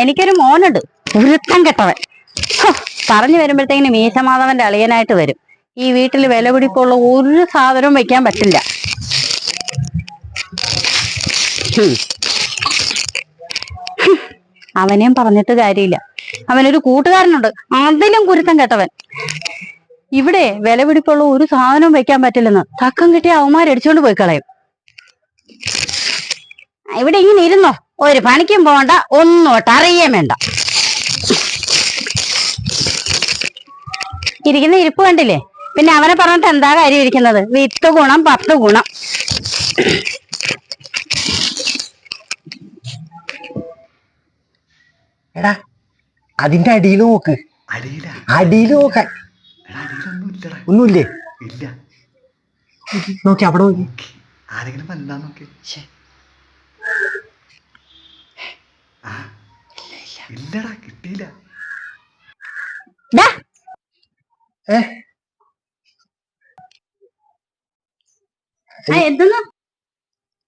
എനിക്കൊരു മോനുണ്ട്. വൃത്തം കെട്ടവൻ. പറഞ്ഞു വരുമ്പോഴത്തേക്കിന് മീശമാധവന്റെ അളിയനായിട്ട് വരും. ഈ വീട്ടിൽ വില പിടിപ്പുള്ള ഒരു സാധനവും വെക്കാൻ പറ്റില്ല. അവനെയും പറഞ്ഞിട്ട് കാര്യമില്ല. അവനൊരു കൂട്ടുകാരനുണ്ട്. അതിലും കുരുത്തം കെട്ടവൻ. ഇവിടെ വില പിടിപ്പുള്ള ഒരു സാധനവും വെക്കാൻ പറ്റില്ലെന്ന് തക്കം കിട്ടിയ അവന്മാരടിച്ചോണ്ട് പോയി കളയും. ഇവിടെ ഇങ്ങനെ ഇരുന്നോ? ഒരു പണിക്കും പോണ്ട ഒന്നോട്ട് അറിയേ വേണ്ട. ഇരിക്കുന്ന ഇരിപ്പ് കണ്ടില്ലേ? പിന്നെ അവനെ പറഞ്ഞിട്ട് എന്താ കാര്യം ഇരിക്കുന്നത്? വിത്ത് ഗുണം പത്ത് ഗുണം. എടാ അതിന്റെ അടിയിൽ നോക്ക്. അടിയില? അടിയിൽ നോക്കാൻ ഒന്നുമില്ലേ? ഇല്ല. നോക്കി അവിടെ നോക്കി. ആരെങ്കിലും വന്നാ നോക്കി. ഇല്ലടാ കിട്ടിയില്ല ഏ?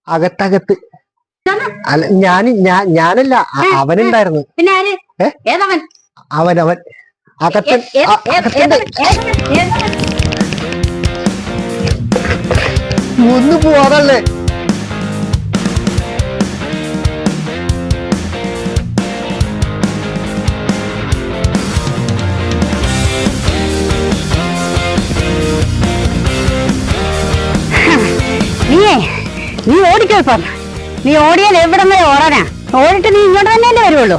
അകത്തകത്ത് അല്ല ഞാൻ ഞാൻ ഞാനല്ല അവനുണ്ടായിരുന്നു? അവൻ അവൻ അകത്തൻ ഏ- ഏ- അ- ഏ- അകത്തുണ്ട്. ഏതവൻ? ഏതവൻ? ഏതവൻ? ഒന്ന് പോവാതല്ലേ നീ ഓടിക്കോ ഇപ്പം. നീ ഓടിയാൽ എവിടം വരെ ഓടാനാ? ഓടിട്ട് നീ ഇങ്ങോട്ട് തന്നെയല്ലേ വരുള്ളൂ വരുവുള്ളൂ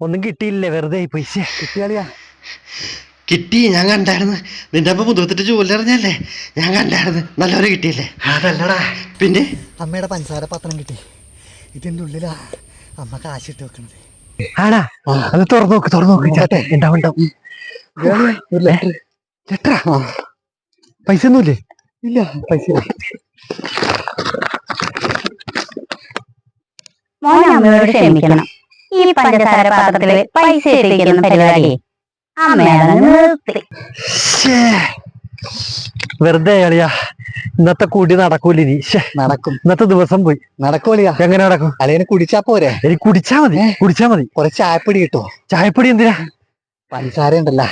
ഒന്നും കിട്ടിയില്ലേ? വെറുതെ പോയി. കിട്ടിയാളിയാ? കിട്ടി ഞാൻ കണ്ടായിരുന്നു. നിന്റെ അമ്മ മുതുകത്തിട്ട് ജോലിറിഞ്ഞല്ലേ ഞാൻ കണ്ടായിരുന്നു. നല്ലവരെ കിട്ടിയല്ലേ? അതല്ലടാ പിന്നെ? അമ്മയുടെ പഞ്ചസാര പത്രം കിട്ടി. ഇതിന്റെ ഉള്ളിലാ അമ്മ കാശിട്ട് വെക്കണത്. ആടാ അത് തുറന്നു നോക്ക് തുറന്നു നോക്ക്. ചേട്ടെ ഉണ്ടാവും ഉണ്ടാവും ലെറ്ററാ പൈസ ഒന്നുമില്ലേ ഇല്ല പൈസ ഇല്ല മോനെ അമ്മയോട് ക്ഷമിക്കണം. ഈ പഞ്ചസാര പാത്രത്തിൽ പൈസ ഇട്ടിരിക്കുന്ന പരിപാടി അമ്മയാണ് നിർത്തി ശ്ശേ. വെറുതെ കളിയാ ഇന്നത്തെ കുടി നടക്കൂല ഇനി. നടക്കും. ഇന്നത്തെ ദിവസം പോയി. നടക്കൂലിയാ എങ്ങനെ നടക്കും? അല്ലെങ്കിൽ കുടിച്ചാ പോരെ? എനിക്ക് കുടിച്ചാ മതി. കുടിച്ചാ മതി. കുറച്ച് ചായപ്പൊടി കിട്ടുമോ ചായപ്പൊടി എന്തിനാ? പഞ്ചസാര ഉണ്ടല്ല.